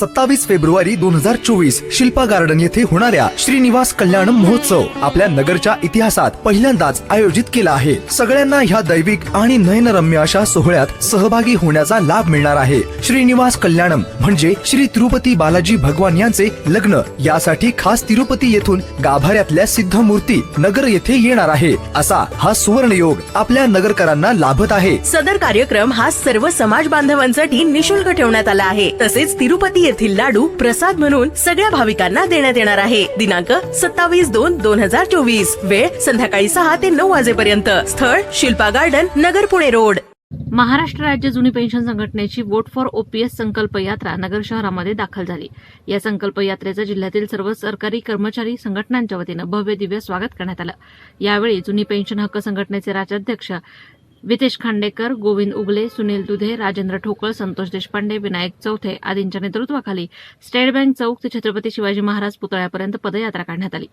सत्तावीस फेब्रुवारी दोन हजार चोवीस शिल्पा गार्डन येथे होणाऱ्या श्रीनिवास कल्याणम महोत्सव आपल्या नगरच्या इतिहासात पहिल्यांदाच आयोजित केला आहे. सगळ्यांना ह्या दैविक आणि नयनरम्य अशा सोहळ्यात सहभागी होण्याचा लाभ मिळणार आहे. श्रीनिवास कल्याणम म्हणजे श्री तिरुपती बालाजी भगवान यांचे लग्न. यासाठी खास तिरुपती येथून गाभाऱ्यातल्या सिद्ध मूर्ती नगर येथे येणार आहे. असा हा सुवर्ण योग आपल्या नगरकरांना लाभत आहे. सदर कार्यक्रम हा सर्व समाज बांधवांसाठी निशुल्क ठेवण्यात आला आहे. तसेच तिरुपती तेथील लाडू प्रसाद म्हणून सगळ्या भाविकांना देण्यात येणार आहे. दिनांक सत्तावीस दोन दोन हजार चोवीस. वेळ संध्याकाळी सहा ते नऊ वाजेपर्यंत. स्थळ शिल्पा गार्डन नगर पुणे रोड. महाराष्ट्र राज्य जुनी पेन्शन संघटनेची वोट फॉर ओपीएस संकल्प यात्रा नगर शहरामध्ये दाखल झाली. या संकल्प यात्रेचं जिल्ह्यातील सर्व सरकारी कर्मचारी संघटनांच्या वतीनं भव्य दिव्य स्वागत करण्यात आलं. यावेळी जुनी पेन्शन हक्क संघटनेचे राज्याध्यक्ष वितेश खांडेकर गोविंद उगले सुनील दुधे राजेंद्र ठोकळ संतोष देशपांडे विनायक चौथे आदींच्या नेतृत्वाखाली स्टेट बँक चौक ते छत्रपती शिवाजी महाराज पुतळ्यापर्यंत पदयात्रा काढण्यात आली.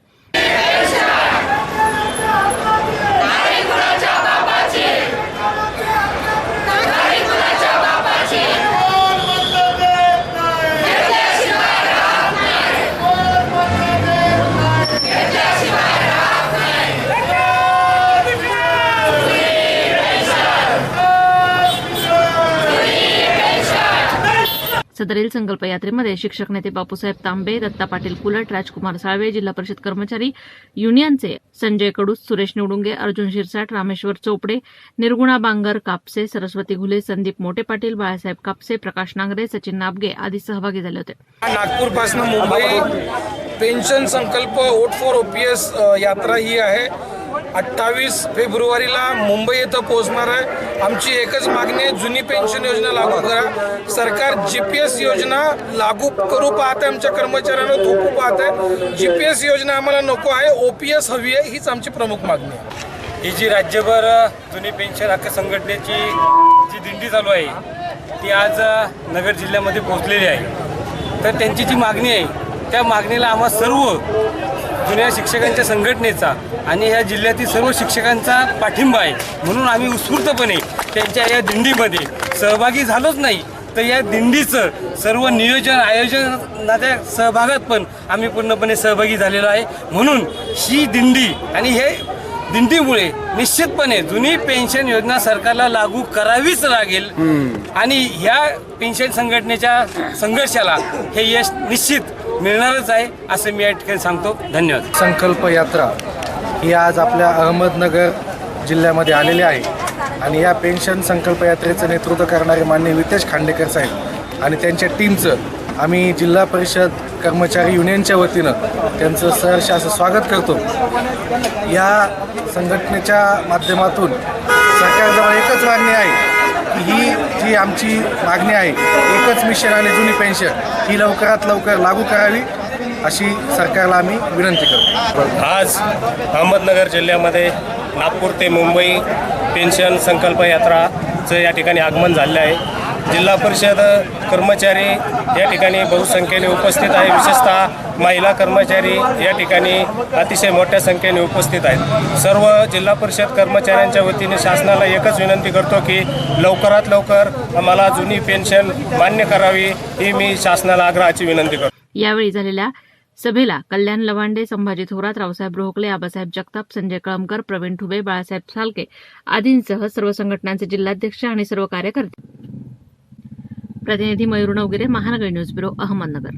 सदरील संकल्प यात्रेमध्ये शिक्षक नेते बापूसाहेब तांबे दत्ता पाटील कुलट राजकुमार साळवे जिल्हा परिषद कर्मचारी युनियनचे संजय कडूस सुरेश निवडुंगे अर्जुन शिरसाट रामेश्वर चोपडे निर्गुणा बांगर कापसे सरस्वती घुले संदीप मोठे पाटील बाळासाहेब कापसे प्रकाश नांगरे सचिन नाबगे आदी सहभागी झाले होते. नागपूरपासून मुंबई पेन्शन संकल्प वोट फॉर ओपीएस यात्रा ही आहे. अठ्ठावीस फेब्रुवारीला मुंबई येथं पोहोचणार आहे. आमची एकच मागणी आहे जुनी पेन्शन योजना लागू करा. सरकार जी पी एस योजना लागू करू पाहत आहे आमच्या कर्मचाऱ्यांना थोपू पाहत आहे. जी पी एस योजना आम्हाला नको आहे ओ पी एस हवी आहे हीच आमची प्रमुख मागणी आहे. ही जी राज्यभर जुनी पेन्शन हक्क संघटनेची जी दिंडी चालू आहे ती आज नगर जिल्ह्यामध्ये पोहोचलेली आहे. तर त्यांची जी मागणी आहे त्या मागणीला आम्हा सर्व जुन्या शिक्षकांच्या संघटनेचा आणि या जिल्ह्यातील सर्व शिक्षकांचा पाठिंबा आहे. म्हणून आम्ही उत्स्फूर्तपणे त्यांच्या या दिंडीमध्ये सहभागी झालोच नाही. तर या दिंडीचं सर्व नियोजन आयोजनाच्या सहभागात पण आम्ही पूर्णपणे सहभागी झालेलो आहे. म्हणून ही दिंडी आणि हे दिंडीमुळे निश्चितपणे जुनी पेन्शन योजना सरकारला लागू करावीच लागेल. आणि ह्या पेन्शन संघटनेच्या संघर्षाला हे यश निश्चित मिळणारच आहे असं मी या ठिकाणी सांगतो. धन्यवाद. संकल्प यात्रा. ही आज आपल्या अहमदनगर जिल्ह्यामध्ये आलेली आहे. आणि या पेन्शन संकल्प यात्रेचं नेतृत्व करणारे मान्य वितेश खांडेकर साहेब आणि त्यांच्या टीमचं आम्ही जिल्हा परिषद कर्मचारी युनियनच्या वतीनं त्यांचं सहर्ष असं स्वागत करतो. या संघटनेच्या माध्यमातून सरकारजवळ एकच मागणी आहे की ही जी आमची मागणी आहे एकच मिशन आणि जुनी पेन्शन ही लवकरात लवकर लागू करावी. अशी सरकारला आम्ही विनंती करतो. आज अहमदनगर जिल्ह्यामध्ये नागपूर ते मुंबई पेन्शन संकल्प यात्राचं या ठिकाणी आगमन झाले आहे. जिल्हा परिषद कर्मचारी या ठिकाणी बहुसंख्येने उपस्थित आहे. विशेषतः महिला कर्मचारी या ठिकाणी अतिशय मोठ्या संख्येने उपस्थित आहेत. सर्व जिल्हा परिषद कर्मचाऱ्यांच्या वतीने शासनाला एकच विनंती करतो की लवकरात लवकर आम्हाला जुनी पेन्शन मान्य करावी ही मी शासनाला आग्रहाची विनंती करतो. यावेळी झालेल्या सभेला कल्याण लवांडे संभाजी थोरात रावसाहेब रोहकले आबासाहेब जगताप संजय कळमकर प्रवीण ठुबे बाळासाहेब सालके आदींसह सर्व संघटनांचे जिल्हाध्यक्ष आणि सर्व कार्यकर्ते. प्रतिनिधी मयूर नवगिरे महानगर न्यूज ब्युरो अहमदनगर.